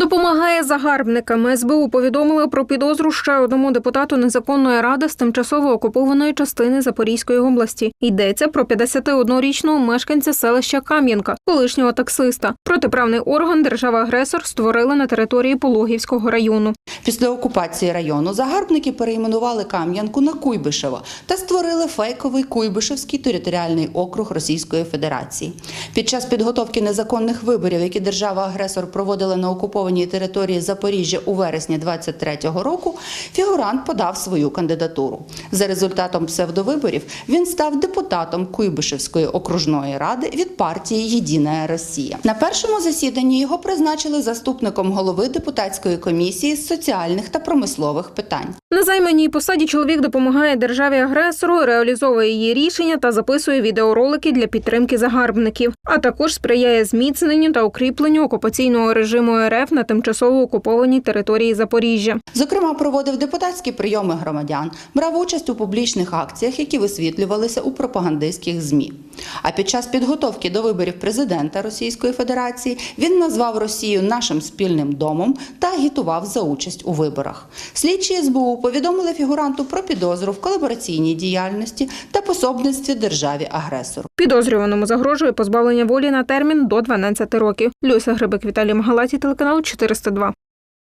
Допомагає загарбникам. СБУ повідомили про підозру ще одному депутату незаконної ради з тимчасово окупованої частини Запорізької області. Йдеться про 51-річного мешканця селища Кам'янка, колишнього таксиста. Протиправний орган держава-агресор створила на території Пологівського району. Після окупації району загарбники перейменували Кам'янку на Куйбишево та створили фейковий Куйбишевський територіальний округ Російської Федерації. Під час підготовки незаконних виборів, які держава-агресор проводила на окупованій території Запоріжжя у вересні 23-го року, фігурант подав свою кандидатуру. За результатом псевдовиборів він став депутатом Куйбишевської окружної ради від партії Єдина Росія. На першому засіданні його призначили заступником голови депутатської комісії з соціальних та промислових питань. На займаній посаді чоловік допомагає державі-агресору, реалізовує її рішення та записує відеоролики для підтримки загарбників, а також сприяє зміцненню та укріпленню окупаційного режиму РФ на тимчасово окупованій території Запоріжжя. Зокрема, проводив депутатські прийоми громадян, брав участь у публічних акціях, які висвітлювалися у пропагандистських змі. А під час підготовки до виборів президента Російської Федерації він назвав Росію нашим спільним домом та агітував за участь у виборах. Слідчі СБУ повідомили фігуранту про підозру в колабораційній діяльності та пособництві державі агресору. Підозрюваному загрожує позбавлення волі на термін до 12 років. Люся Грибик, Віталій Магалаті, телеканал 402.